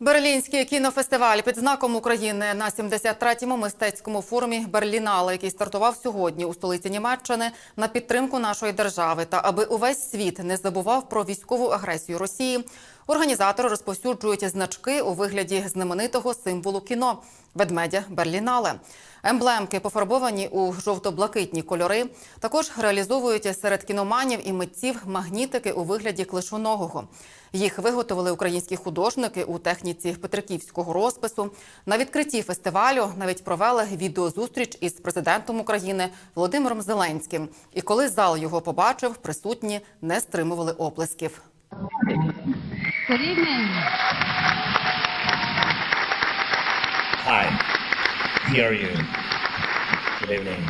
Берлінський кінофестиваль під знаком України на 73-му мистецькому форумі Берлінале, який стартував сьогодні у столиці Німеччини на підтримку нашої держави та аби увесь світ не забував про військову агресію Росії. Організатори розповсюджують значки у вигляді знаменитого символу кіно ведмедя Берлінале. Емблемки пофарбовані у жовто-блакитні кольори. Також реалізовують серед кіноманів і митців магнітики у вигляді клишоногого. Їх виготовили українські художники у техніці петриківського розпису. На відкритті фестивалю навіть провели відеозустріч із президентом України Володимиром Зеленським. І коли зал його побачив, присутні не стримували оплесків. Good. Hi. Here are you. Good evening.